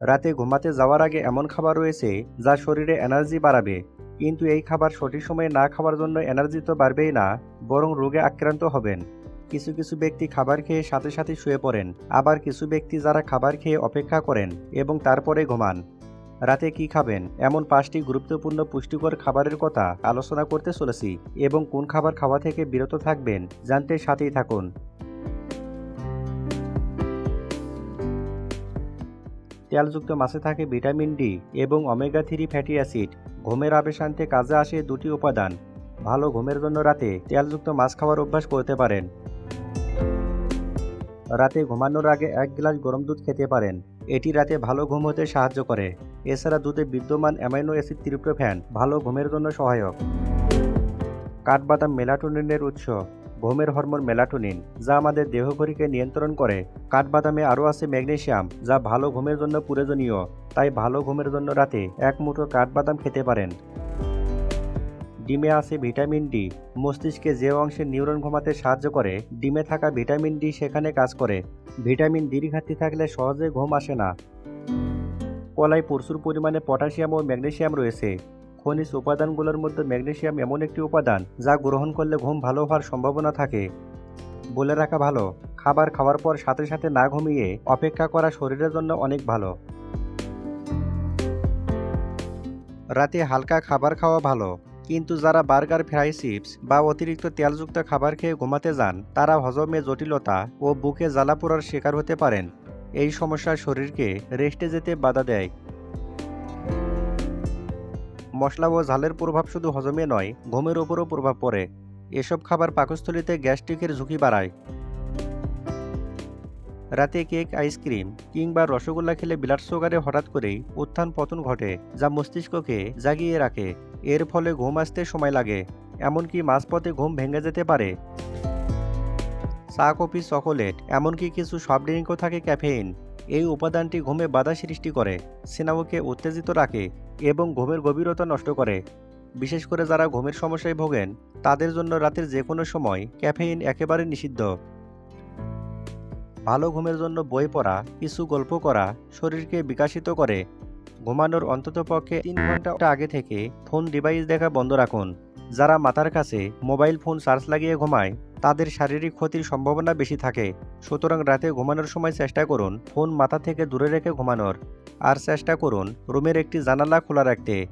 রাতে ঘুমাতে যাওয়ার আগে এমন খাবার রয়েছে যা শরীরে এনার্জি বাড়াবে। কিন্তু এই খাবার সঠিক সময়ে না খাওয়ার জন্য এনার্জি তো বাড়বেই না, বরং রোগে আক্রান্ত হবেন। কিছু কিছু ব্যক্তি খাবার খেয়ে সাথে সাথে শুয়ে পড়েন, আবার কিছু ব্যক্তি যারা খাবার খেয়ে অপেক্ষা করেন এবং তারপরে ঘুমান। রাতে কি খাবেন? এমন পাঁচটি গুরুত্বপূর্ণ পুষ্টিকর খাবারের কথা আলোচনা করতে চলেছি এবং কোন খাবার খাওয়া থেকে বিরত থাকবেন জানতে সাথেই থাকুন। তেলযুক্ত মাছে থাকে ভিটামিন ডি এবং ওমেগা থ্রি ফ্যাটি অ্যাসিড। ঘুমের আবেশ আনতে কাজে আসে দুটি উপাদান। ভালো ঘুমের জন্য রাতে তেলযুক্ত মাছ খাওয়ার অভ্যাস করতে পারেন। রাতে ঘুমানোর আগে এক গ্লাস গরম দুধ খেতে পারেন। এটি রাতে ভালো ঘুম হতে সাহায্য করে। এছাড়া দুধে বিদ্যমান অ্যামাইনো অ্যাসিড ত্রিপ্টোফ্যান ভালো ঘুমের জন্য সহায়ক। কাঠবাদাম মেলাটোনিনের উৎস। ঘুমের হরমোন মেলাটোনিন, যা আমাদের দেহঘড়িকে নিয়ন্ত্রণ করে। কাঠবাদামে আরও আছে ম্যাগনেশিয়াম যা ভালো ঘুমের জন্য প্রয়োজনীয়। তাই ভালো ঘুমের জন্য রাতে এক মুঠো কাঠবাদাম খেতে পারেন। ডিমে আছে ভিটামিন ডি। মস্তিষ্কে যে অংশে নিউরন ঘুমাতে সাহায্য করে, ডিমে থাকা ভিটামিন ডি সেখানে কাজ করে। ভিটামিন ডির ঘাটতি থাকলে সহজে ঘুম আসে না। কলায় প্রচুর পরিমাণে পটাশিয়াম ও ম্যাগনেশিয়াম রয়েছে। খনিজ উপাদানগুলোর মধ্যে ম্যাগনেশিয়াম এমন একটি উপাদান যা গ্রহণ করলে ঘুম ভালো হওয়ার সম্ভাবনা থাকে। বলে রাখা ভালো, খাবার খাওয়ার পর সাথে সাথে না ঘুমিয়ে অপেক্ষা করা শরীরের জন্য অনেক ভালো। রাতে হালকা খাবার খাওয়া ভালো, কিন্তু যারা বার্গার, ফ্রাই চিপস বা অতিরিক্ত তেলযুক্ত খাবার খেয়ে ঘুমাতে যান, তারা হজমে জটিলতা ও বুকে জ্বালা পোড়ার শিকার হতে পারেন। এই সমস্যা শরীরকে রেস্টে যেতে বাধা দেয়। মশলা ও ঝালের প্রভাব শুধু হজমে নয়, ঘুমের ওপরও প্রভাব পড়ে। এসব খাবার পাকস্থলিতে গ্যাস্ট্রিকের ঝুঁকি বাড়ায়। রাতে কেক, আইসক্রিম কিংবা রসগোল্লা খেলে ব্লাড সুগারে হঠাৎ করেই উত্থান পতন ঘটে, যা মস্তিষ্ককে জাগিয়ে রাখে। এর ফলে ঘুম আসতে সময় লাগে, এমনকি মাঝপথে ঘুম ভেঙে যেতে পারে। চা, কফি, চকোলেট, এমনকি কিছু সফট ড্রিঙ্কও থাকে ক্যাফেইন। এই উপাদানটি ঘুমে বাধা সৃষ্টি করে সিনামুকে উত্তেজিত রাখে এবং ঘুমের গভীরতা নষ্ট করে। বিশেষ করে যারা ঘুমের সমস্যায় ভোগেন, তাদের জন্য রাতের যে কোনো সময় ক্যাফেইন একেবারে নিষিদ্ধ। ভালো ঘুমের জন্য বই পড়া, কিছু গল্প করা, শরীরকে বিকাশিত করে, ঘুমানোর অন্ততপক্ষে তিন ঘণ্টা আগে থেকে ফোন ডিভাইস দেখা বন্ধ রাখুন। যারা মাথার কাছে মোবাইল ফোন চার্জ লাগিয়ে ঘুমায়, তাদের শারীরিক ক্ষতির সম্ভাবনা বেশি থাকে। সুতরাং রাতে ঘুমানোর সময় চেষ্টা করুন ফোন মাথা থেকে দূরে রেখে ঘুমানোর। আর চেষ্টা করুন রুমের একটি জানালা খোলা রাখতে।